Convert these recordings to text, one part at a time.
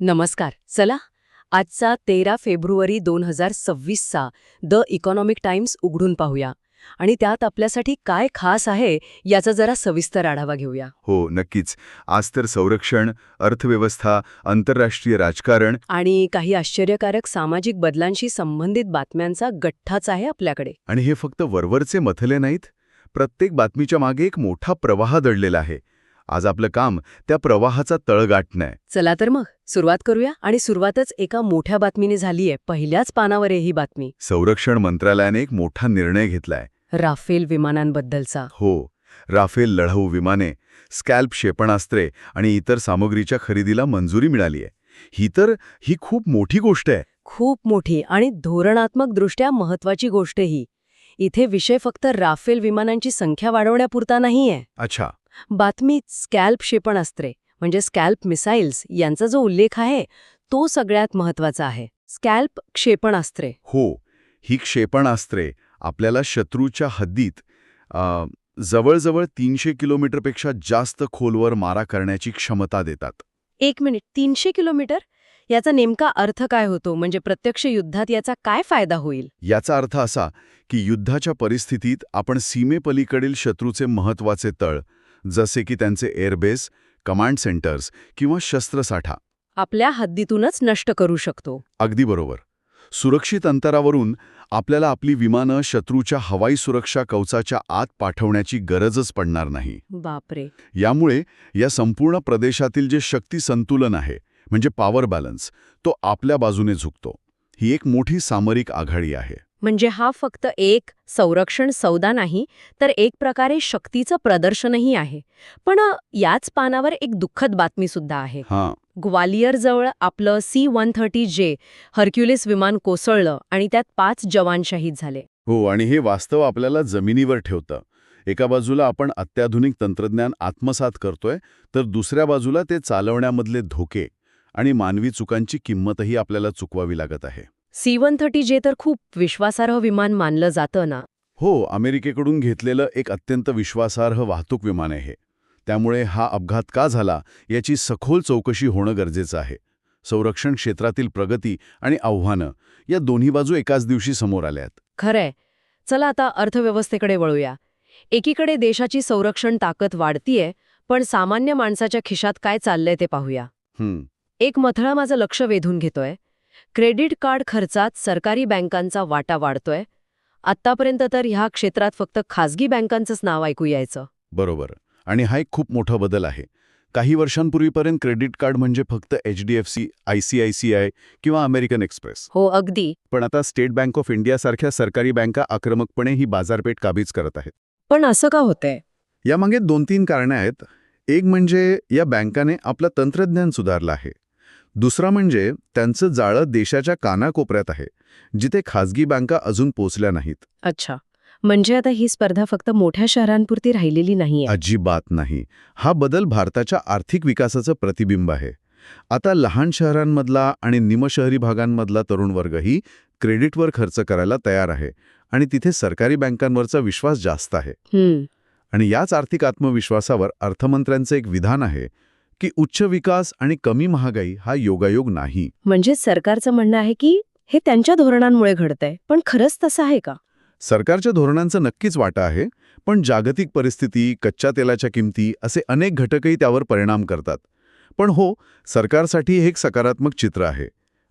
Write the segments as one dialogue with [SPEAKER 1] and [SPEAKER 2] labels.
[SPEAKER 1] नमस्कार. चला आजचा तेरा फेब्रुवारी दोन हजार सव्वीसचा द इकॉनॉमिक टाइम्स उघडून पाहूया. आणि त्यात आपल्यासाठी काय खास आहे याचा जरा सविस्तर आढावा घेऊया.
[SPEAKER 2] हो नक्कीच. आज तर संरक्षण अर्थव्यवस्था आंतरराष्ट्रीय राजकारण
[SPEAKER 1] आणि काही आश्चर्यकारक सामाजिक बदलांशी संबंधित बातम्यांचा गठ्ठाच आहे आपल्याकडे.
[SPEAKER 2] आणि हे फक्त वरवरचे मथले नाहीत. प्रत्येक बातमीच्या मागे एक मोठा प्रवाह दडलेला आहे. आज आपलं काम त्या प्रवाहाचा तळ गाठणं आहे
[SPEAKER 1] चला तर मग सुरुवात करूया आणि सुरुवातच एका मोठ्या बातमीने झालीय पहिल्याच पानावर आहे ही बातमी.
[SPEAKER 2] संरक्षण मंत्रालयाने एक मोठा निर्णय घेतलाय.
[SPEAKER 1] राफेल विमानांबद्दलचा.
[SPEAKER 2] हो राफेल लढाऊ विमाने स्कॅल्प क्षेपणास्त्रे आणि इतर सामग्रीच्या खरेदीला मंजुरी मिळाली आहे ही तर ही खूप मोठी गोष्ट आहे.
[SPEAKER 1] खूप मोठी आणि धोरणात्मकदृष्ट्या महत्वाची गोष्ट ही. इथे विषय फक्त राफेल विमानांची संख्या वाढवण्यापुरता नाहीये.
[SPEAKER 2] अच्छा.
[SPEAKER 1] बातमीत स्कॅल्प क्षेपणास्त्रे म्हणजे स्कॅल्प मिसाईल्स यांचा जो उल्लेख आहे तो सगळ्यात महत्त्वाचा आहे. स्कॅल्प क्षेपणास्त्रे
[SPEAKER 2] हो ही क्षेपणास्त्रे आपल्याला शत्रूच्या हद्दीत जवळजवळ तीनशे किलोमीटरपेक्षा जास्त खोलवर मारा करण्याची क्षमता देतात.
[SPEAKER 1] एक मिनिट तीनशे किलोमीटर? याचा नेमका अर्थ काय होतो? म्हणजे प्रत्यक्ष युद्धात याचा काय फायदा होईल?
[SPEAKER 2] याचा अर्थ असा की युद्धाच्या परिस्थितीत आपण सीमेपलीकडील शत्रूचे महत्त्वाचे तळ जसे की त्यांचे एअरबेस कमांड सेंटर्स किंवा शस्त्रसाठा.
[SPEAKER 1] आपल्या हद्दीतूनच नष्ट करू शकतो.
[SPEAKER 2] अगदी बरोबर. सुरक्षित अंतरावरून आपल्याला आपली विमानं शत्रूच्या हवाई सुरक्षा कवचाच्या आत पाठवण्याची गरजच पडणार नाही.
[SPEAKER 1] बापरे.
[SPEAKER 2] यामुळे या संपूर्ण प्रदेशातील जे शक्ती संतुलन आहे म्हणजे पॉवर बॅलन्स तो आपल्या बाजूने झुकतो. ही एक मोठी सामरिक आघाडी आहे.
[SPEAKER 1] म्हणजे हा फक्त एक संरक्षण सौदा नाही तर एक प्रकारे शक्तीचं प्रदर्शनही आहे. पण याच पानावर एक दुःखद बातमी सुद्धा आहे.
[SPEAKER 2] हां.
[SPEAKER 1] ग्वालियरजवळ आपलं सी वन थर्टी जे हर्क्युलिस विमान कोसळलं आणि त्यात पाच जवान शहीद झाले.
[SPEAKER 2] हो आणि हे वास्तव आपल्याला जमिनीवर ठेवतं. एका बाजूला आपण अत्याधुनिक तंत्रज्ञान आत्मसात करतोय तर दुसऱ्या बाजूला ते चालवण्यामधले धोके आणि मानवी चुकांची किंमतही आपल्याला चुकवावी लागत आहे.
[SPEAKER 1] सी वन थर्टी जे तर खूप विश्वासार्ह विमान मानलं जातं ना.
[SPEAKER 2] हो अमेरिकेकडून घेतलेलं एक अत्यंत विश्वासार्ह वाहतूक विमान आहे. त्यामुळे हा अपघात का झाला याची सखोल चौकशी होणं गरजेचं आहे. संरक्षण क्षेत्रातील प्रगती आणि आव्हानं या दोन्ही बाजू एकाच दिवशी समोर आल्यात.
[SPEAKER 1] खरंय. चला आता अर्थव्यवस्थेकडे वळूया. एकीकडे देशाची संरक्षण ताकद वाढतीये पण सामान्य माणसाच्या खिशात काय चाललंय ते पाहूया. एक मथळा माझं लक्ष वेधून घेतोय. क्रेडिट कार्ड खर्चात सरकारी बँकांचा वाटा वाढतोय. आत्तापर्यंत तर ह्या क्षेत्रात फक्त खासगी बँकांचंच नाव ऐकू यायचं.
[SPEAKER 2] बरोबर. आणि हा एक खूप मोठा बदल आहे. काही वर्षांपूर्वीपर्यंत क्रेडिट कार्ड म्हणजे फक्त H D F C I C I C I किंवा अमेरिकन एक्सप्रेस.
[SPEAKER 1] हो अगदी.
[SPEAKER 2] पण आता स्टेट बँक ऑफ इंडियासारख्या सरकारी बँका आक्रमकपणे ही बाजारपेठ काबीज करत आहेत.
[SPEAKER 1] पण असं का होतंय?
[SPEAKER 2] यामागे दोन तीन कारणे आहेत. एक म्हणजे या बँकाने आपलं तंत्रज्ञान सुधारलं आहे. दुसरा म्हणजे त्यांचं जाळं देशाच्या कानाकोपऱ्यात आहे जिथे खाजगी बँका अजून पोचल्या नाहीत.
[SPEAKER 1] अच्छा. म्हणजे आता ही स्पर्धा फक्त मोठ्या शहरांपुरती राहिलेली नाहीये.
[SPEAKER 2] अजिबात नाही. हा बदल भारताच्या आर्थिक विकासाचं प्रतिबिंब आहे. आता लहान शहरांमधला आणि निमशहरी भागांमधला तरुण वर्गही क्रेडिटवर खर्च करायला तयार आहे आणि तिथे सरकारी बँकांवरचा विश्वास जास्त आहे. आणि याच आर्थिक आत्मविश्वासावर अर्थमंत्र्यांचं एक विधान आहे की उच्च विकास आणि कमी महागाई हा योगायोग नाही.
[SPEAKER 1] म्हणजे सरकारचं म्हणणं आहे की हे त्यांच्या धोरणांमुळे घडतंय पण खरंच तसं आहे का?
[SPEAKER 2] सरकारच्या धोरणांचं नक्कीच वाटा आहे पण जागतिक परिस्थिती कच्च्या तेलाच्या किमती असे अनेक घटकही त्यावर परिणाम करतात. पण हो सरकारसाठी हे एक सकारात्मक चित्र आहे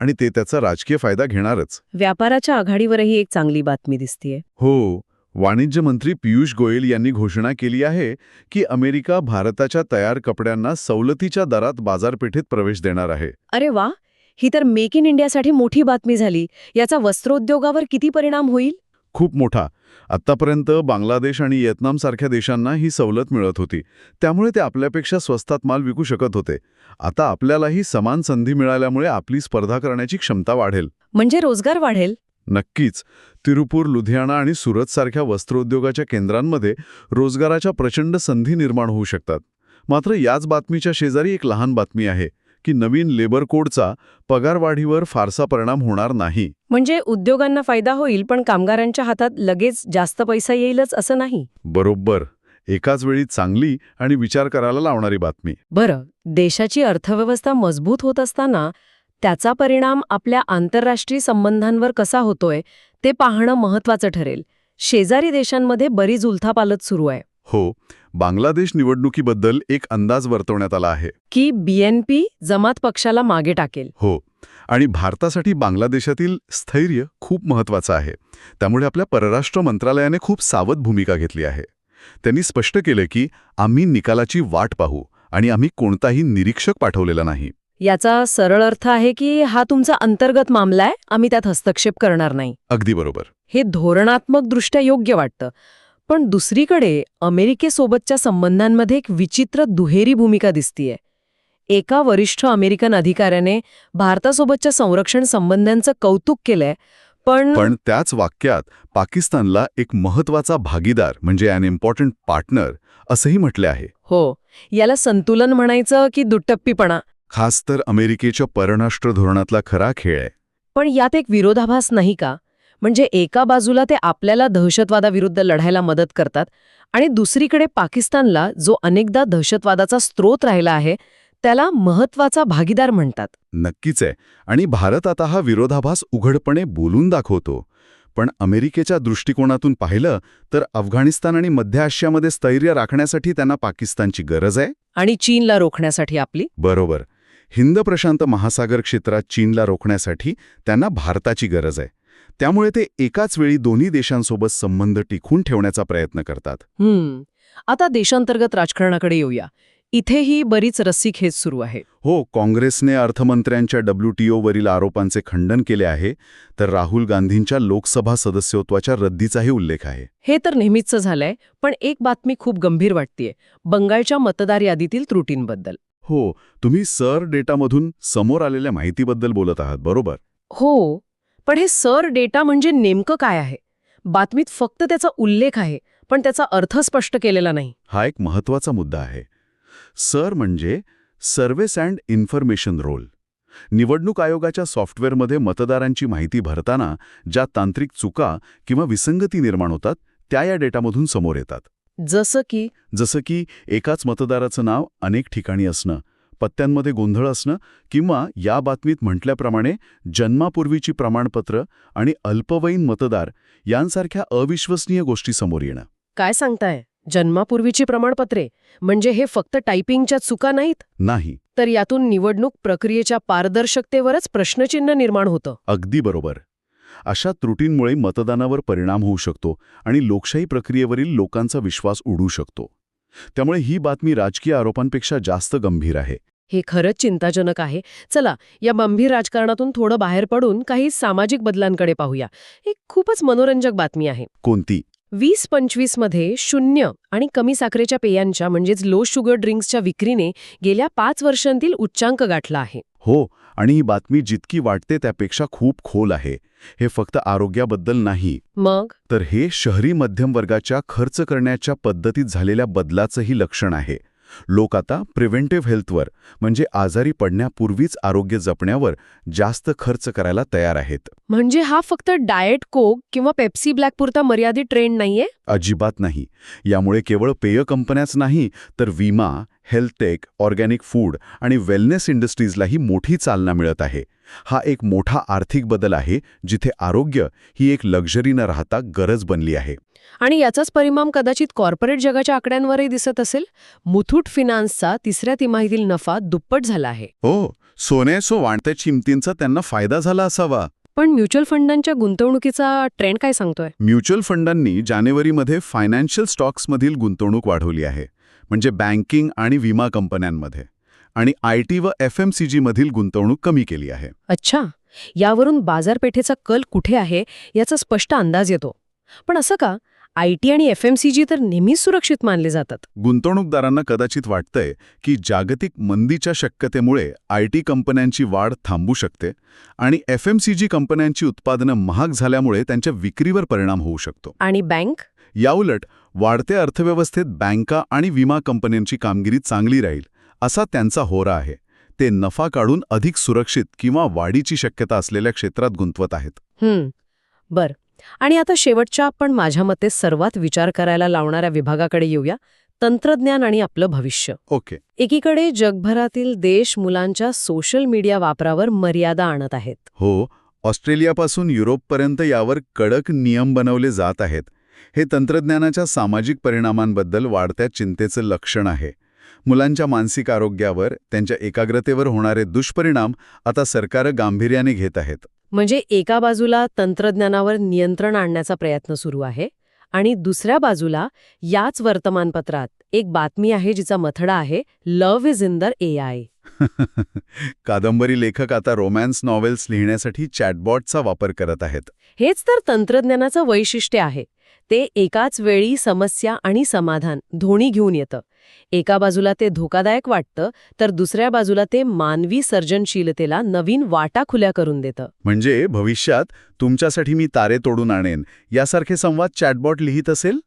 [SPEAKER 2] आणि ते त्याचा राजकीय फायदा घेणारच.
[SPEAKER 1] व्यापाराच्या आघाडीवरही एक चांगली बातमी दिसतीये.
[SPEAKER 2] हो. वाणिज्य मंत्री पियुष गोयल यांनी घोषणा केली आहे की अमेरिका भारताच्या तयार कपड्यांना सवलतीच्या दरात बाजारपेठेत प्रवेश देणार आहे.
[SPEAKER 1] अरे वा! ही तर मेक इन इंडियासाठी मोठी बातमी झाली. याचा वस्त्रोद्योगावर किती परिणाम होईल?
[SPEAKER 2] खूप मोठा. आत्तापर्यंत बांगलादेश आणि व्हिएतनामसारख्या देशांना ही सवलत मिळत होती. त्यामुळे ते आपल्यापेक्षा स्वस्तात माल विकू शकत होते. आता आपल्यालाही समान संधी मिळाल्यामुळे आपली स्पर्धा करण्याची क्षमता वाढेल.
[SPEAKER 1] म्हणजे रोजगार वाढेल?
[SPEAKER 2] नक्कीच. तिरुपूर लुधियाना आणि सुरतसारख्या वस्त्रोद्योगाच्या केंद्रांमध्ये रोजगाराच्या प्रचंड संधी निर्माण होऊ शकतात. मात्र याच बातमीच्या शेजारी एक लहान बातमी आहे की नवीन लेबर कोडचा पगारवाढीवर फारसा परिणाम होणार नाही.
[SPEAKER 1] म्हणजे उद्योगांना फायदा होईल पण कामगारांच्या हातात लगेच जास्त पैसा येईलच असं नाही?
[SPEAKER 2] बरोबर. एकाच वेळी चांगली आणि विचार करायला लावणारी बातमी.
[SPEAKER 1] बरं. देशाची अर्थव्यवस्था मजबूत होत असताना त्याचा परिणाम आपल्या आंतरराष्ट्रीय संबंधांवर कसा होतोय ते पाहणं महत्वाचं ठरेल. शेजारी देशांमध्ये बरीच उलथापालत सुरू आहे.
[SPEAKER 2] हो बांगलादेश निवडणुकीबद्दल एक अंदाज वर्तवण्यात आला आहे.
[SPEAKER 1] की बीएनपी जमात पक्षाला मागे टाकेल.
[SPEAKER 2] हो आणि भारतासाठी बांगलादेशातील स्थैर्य खूप महत्वाचं आहे. त्यामुळे आपल्या परराष्ट्र मंत्रालयाने खूप सावध भूमिका घेतली आहे. त्यांनी स्पष्ट केलं की आम्ही निकालाची वाट पाहू आणि आम्ही कोणताही निरीक्षक पाठवलेला नाही.
[SPEAKER 1] याचा सरळ अर्थ आहे की हा तुमचा अंतर्गत मामला आहे आम्ही त्यात हस्तक्षेप करणार नाही.
[SPEAKER 2] अगदी बरोबर.
[SPEAKER 1] हे धोरणात्मकदृष्ट्या योग्य वाटतं. पण दुसरीकडे अमेरिकेसोबतच्या संबंधांमध्ये एक विचित्र दुहेरी भूमिका दिसतीये. एका वरिष्ठ अमेरिकन अधिकाऱ्याने भारतासोबतच्या संरक्षण संबंधांचं कौतुक केलंय पण
[SPEAKER 2] पण त्याच वाक्यात पाकिस्तानला एक महत्त्वाचा भागीदार म्हणजे अन इम्पॉर्टंट पार्टनर असंही म्हटले आहे.
[SPEAKER 1] हो याला संतुलन म्हणायचं की दुट्टप्पीपणा?
[SPEAKER 2] खास तर अमेरिकेच्या परराष्ट्र धोरणातला खरा खेळ आहे.
[SPEAKER 1] पण यात एक विरोधाभास नाही का? म्हणजे एका बाजूला ते आपल्याला दहशतवादाविरुद्ध लढायला मदत करतात आणि दुसरीकडे पाकिस्तानला जो अनेकदा दहशतवादाचा स्रोत राहिला आहे त्याला महत्त्वाचा भागीदार म्हणतात.
[SPEAKER 2] नक्कीच आहे. आणि भारत आता हा विरोधाभास उघडपणे बोलून दाखवतो. पण अमेरिकेच्या दृष्टिकोनातून पाहिलं तर अफगाणिस्तान आणि मध्य आशियामध्ये स्थैर्य राखण्यासाठी त्यांना पाकिस्तानची गरज आहे?
[SPEAKER 1] आणि चीनला रोखण्यासाठी आपली?
[SPEAKER 2] बरोबर. हिंद प्रशांत महासागर क्षेत्रात चीनला रोखण्यासाठी त्यांना भारताची गरज आहे. त्यामुळे ते एकाच वेळी दोन्ही देशांसोबत संबंध टिकून ठेवण्याचा प्रयत्न करतात.
[SPEAKER 1] हम्म. आता देशांतर्गत राजकारणाकडे येऊया. इथेही बरीच रस्सीखेच सुरू आहे.
[SPEAKER 2] हो काँग्रेसने अर्थमंत्र्यांच्या डब्ल्यूटीओवरील आरोपांचे खंडन केले आहे तर राहुल गांधींच्या लोकसभा सदस्यत्वाच्या रद्दीचाही उल्लेख आहे.
[SPEAKER 1] हे तर नेहमीच झालंय पण एक बातमी खूप गंभीर वाटतेय बंगालच्या मतदार यादीतील त्रुटींबद्दल.
[SPEAKER 2] हो तुम्ही सर डेटामधून समोर आलेल्या माहितीबद्दल बोलत आहात बरोबर?
[SPEAKER 1] हो पण हे सर डेटा म्हणजे नेमकं काय आहे? बातमीत फक्त त्याचा उल्लेख आहे पण त्याचा अर्थ स्पष्ट केलेला नाही.
[SPEAKER 2] हा एक महत्त्वाचा मुद्दा आहे. सर म्हणजे सर्व्हिस अँड इन्फॉर्मेशन रोल. निवडणूक आयोगाच्या सॉफ्टवेअरमध्ये मतदारांची माहिती भरताना ज्या तांत्रिक चुका किंवा विसंगती निर्माण होतात त्या या डेटामधून समोर येतात.
[SPEAKER 1] जसं की?
[SPEAKER 2] जसं की एकाच मतदाराचं नाव अनेक ठिकाणी असणं पत्त्यांमध्ये गोंधळ असणं किंवा या बातमीत म्हटल्याप्रमाणे जन्मापूर्वीची प्रमाणपत्र आणि अल्पवयीन मतदार यांसारख्या अविश्वसनीय गोष्टी समोर येणं.
[SPEAKER 1] काय सांगताय? जन्मापूर्वीची प्रमाणपत्रे? म्हणजे हे फक्त टायपिंगच्या चुका नाहीत?
[SPEAKER 2] नाही.
[SPEAKER 1] तर यातून निवडणूक प्रक्रियेच्या पारदर्शकतेवरच प्रश्नचिन्ह निर्माण होतं.
[SPEAKER 2] अगदी बरोबर. अशा त्रुटींमुळे मतदानावर परिणाम होऊ शकतो आणि लोकशाही प्रक्रियेवरील लोकांचा विश्वास उडू शकतो. त्यामुळे ही बातमी राजकीय आरोपांपेक्षा जास्त गंभीर आहे.
[SPEAKER 1] हे खरंच चिंताजनक आहे. चला या गंभीर राजकारणातून थोडं बाहेर पडून काही सामाजिक बदलांकडे पाहूया. एक खूपच मनोरंजक बातमी आहे.
[SPEAKER 2] कोणती?
[SPEAKER 1] वीस पंचवीसमध्ये शून्य आणि कमी साखरेच्या पेयांच्या म्हणजेच लो शुगर ड्रिंक्सच्या विक्रीने गेल्या पाच वर्षांतील उच्चांक गाठला आहे.
[SPEAKER 2] हो आणि ही बातमी जितकी वाटते त्यापेक्षा खूप खोल आहे. हे फक्त आरोग्याबद्दल नाही.
[SPEAKER 1] मग?
[SPEAKER 2] तर हे शहरी मध्यम वर्गाच्या खर्च करण्याच्या पद्धतीत झालेल्या बदलाचंही लक्षण आहे. लोक आता प्रिव्हेंटिव्ह हेल्थवर म्हणजे आजारी पडण्यापूर्वीच आरोग्य जपण्यावर जास्त खर्च करायला तयार आहेत.
[SPEAKER 1] म्हणजे हा फक्त डाएट कोक किंवा पेप्सी ब्लॅक पुरता मर्यादित ट्रेंड नाहीये?
[SPEAKER 2] अजिबात नाही. यामुळे केवळ पेय कंपन्याच नाही तर विमा हेल्थटेक ऑर्गॅनिक फूड आणि वेलनेस इंडस्ट्रीजलाही मोठी चालना मिळत आहे. हा एक मोठा आर्थिक बदल आहे जिथे आरोग्य ही एक लक्झरी न राहता गरज बनली आहे.
[SPEAKER 1] आणि याचाच परिणाम कदाचित कॉर्पोरेट जगाच्या आकड्यांवरही दिसत असेल. मुथूट फिनान्सचा तिसऱ्या तिमाहीतील नफा दुप्पट झाला आहे.
[SPEAKER 2] हो सोन्यासो वाढत्या किमतींचा त्यांना फायदा झाला असावा.
[SPEAKER 1] पण म्युच्युअल फंडांच्या गुंतवणुकीचा ट्रेंड काय सांगतोय?
[SPEAKER 2] म्युच्युअल फंडांनी जानेवारीमध्ये फायनान्शियल स्टॉक्समधील गुंतवणूक वाढवली आहे. म्हणजे बँकिंग आणि विमा कंपन्यांमध्ये. आणि आय टी व एफ एम सी जीमधील गुंतवणूक कमी केली आहे.
[SPEAKER 1] अच्छा. यावरून बाजारपेठेचा कल कुठे आहे याचा स्पष्ट अंदाज येतो. पण असं का? आय टी आणि एफ एम सी जी तर नेहमीच सुरक्षित मानले जातात.
[SPEAKER 2] गुंतवणूकदारांना कदाचित वाटतंय की जागतिक मंदीच्या शक्यतेमुळे आय टी कंपन्यांची वाढ थांबू शकते आणि एफ एम सी जी कंपन्यांची उत्पादनं महाग झाल्यामुळे त्यांच्या विक्रीवर परिणाम होऊ शकतो.
[SPEAKER 1] आणि बँक?
[SPEAKER 2] याउलट वाढत्या अर्थव्यवस्थेत बँका आणि विमा कंपन्यांची कामगिरी चांगली राहील असा त्यांचा होरा आहे. ते नफा काढून अधिक सुरक्षित किंवा वाढीची शक्यता असलेल्या क्षेत्रात गुंतवत आहेत.
[SPEAKER 1] बर. आणि आता शेवटच्या पण माझ्या मते सर्वात विचार करायला लावणाऱ्या विभागाकडे येऊया. तंत्रज्ञान आणि आपलं भविष्य.
[SPEAKER 2] ओके.
[SPEAKER 1] एकीकडे जगभरातील देश मुलांच्या सोशल मीडिया वापरावर मर्यादा आणत आहेत.
[SPEAKER 2] हो ऑस्ट्रेलियापासून युरोपपर्यंत यावर कडक नियम बनवले जात आहेत. हे तंत्रज्ञानाच्या सामाजिक परिणामांबद्दल वाढत्या चिंतेचं लक्षण आहे. मुलांच्या मानसिक आरोग्यावर त्यांच्या एकाग्रतेवर होणारे दुष्परिणाम आता सरकारं गांभीर्याने घेत आहेत.
[SPEAKER 1] म्हणजे एका बाजूला तंत्रज्ञानावर नियंत्रण आणण्याचा प्रयत्न सुरू आहे आणि दुसऱ्या बाजूला याच वर्तमानपत्रात एक बातमी आहे जिचा मथडा आहे love is in the A I
[SPEAKER 2] कादंबरी लेखक आता रोमॅन्स नॉवेल्स लिहिण्यासाठी चॅटबॉटचा वापर करत आहेत.
[SPEAKER 1] हेच तर तंत्रज्ञानाचं वैशिष्ट्य आहे. ते एकाच वेळी समस्या आणि समाधान दोन्ही घेऊन येतं. एका बाजूला ते धोकादायक वाटतं तर दुसऱ्या बाजूला ते मानवी सर्जनशीलतेला नवीन वाटा खुल्या करून देतं.
[SPEAKER 2] म्हणजे भविष्यात तुमच्यासाठी मी तारे तोडून आणेन यासारखे संवाद चॅटबॉट लिहित असेल?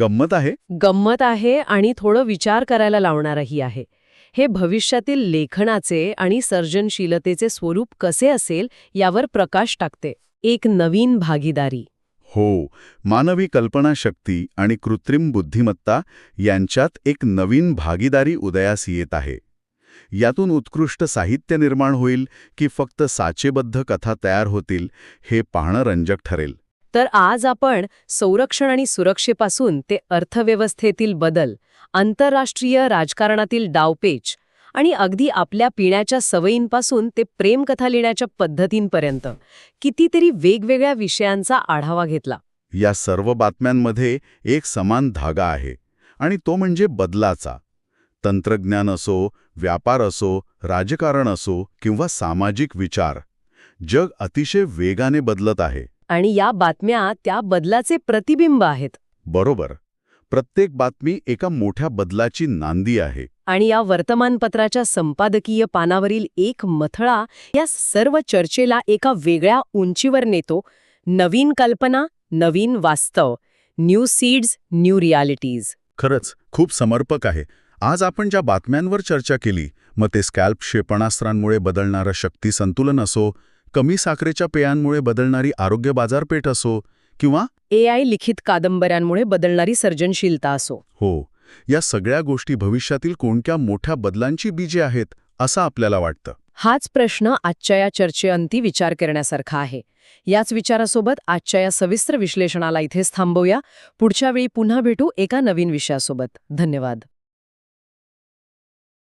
[SPEAKER 2] गंमत आहे?
[SPEAKER 1] गंमत आहे आणि थोडं विचार करायला लावणारही आहे. हे भविष्यातील लेखनाचे आणि सर्जनशीलतेचे स्वरूप कसे असेल यावर प्रकाश टाकते. एक नवीन भागीदारी.
[SPEAKER 2] हो मानवी कल्पनाशक्ती आणि कृत्रिम बुद्धिमत्ता यांच्यात एक नवीन भागीदारी उदयास येत आहे. यातून उत्कृष्ट साहित्य निर्माण होईल की फक्त साचेबद्ध कथा तयार होतील हे पाहणं रंजक ठरेल.
[SPEAKER 1] तर आज आपण संरक्षण आणि सुरक्षेपासून ते अर्थव्यवस्थेतील बदल आंतरराष्ट्रीय राजकारणातील डावपेच आणि अगदी आपल्या पिण्याच्या सवयींपासून ते प्रेमकथा लिहिण्याच्या पद्धतींपर्यंत कितीतरी वेगवेगळ्या विषयांचा आढावा घेतला.
[SPEAKER 2] या सर्व बातम्यांमध्ये एक समान धागा आहे आणि तो म्हणजे बदलाचा. तंत्रज्ञान असो व्यापार असो राजकारण असो किंवा सामाजिक विचार जग अतिशय वेगाने बदलत आहे.
[SPEAKER 1] आणि या बातम्या त्या बदलाचे प्रतिबिंब आहेत.
[SPEAKER 2] बरोबर. प्रत्येक बातमी एका मोठ्या बदलाची नांदी आहे.
[SPEAKER 1] आणि या वर्तमानपत्राच्या संपादकीय पानावरील एक मथळा या सर्व चर्चेला एका वेगळ्या उंचीवर नेतो. नवीन कल्पना नवीन वास्तव. New seeds new realities.
[SPEAKER 2] खरंच खूप समर्पक आहे. आज आपण ज्या बातम्यांवर चर्चा केली मग ते स्कॅल्प क्षेपणास्त्रांमुळे बदलणारं शक्ती संतुलन असो कमी साखरेच्या पेयांमुळे बदलणारी आरोग्य बाजारपेठ असो किंवा
[SPEAKER 1] ए आय लिखित कादंबऱ्यांमुळे बदलणारी सर्जनशीलता असो.
[SPEAKER 2] हो या सगळ्या गोष्टी भविष्यातील कोणत्या मोठ्या बदलांची बीजे आहेत असं आपल्याला वाटतं.
[SPEAKER 1] हाच प्रश्न आजच्या या चर्चेअंती विचार करण्यासारखा आहे. याच विचारासोबत आजच्या या सविस्तर विश्लेषणाला इथेच थांबवूया. पुढच्या वेळी पुन्हा भेटू एका नवीन विषयासोबत. धन्यवाद.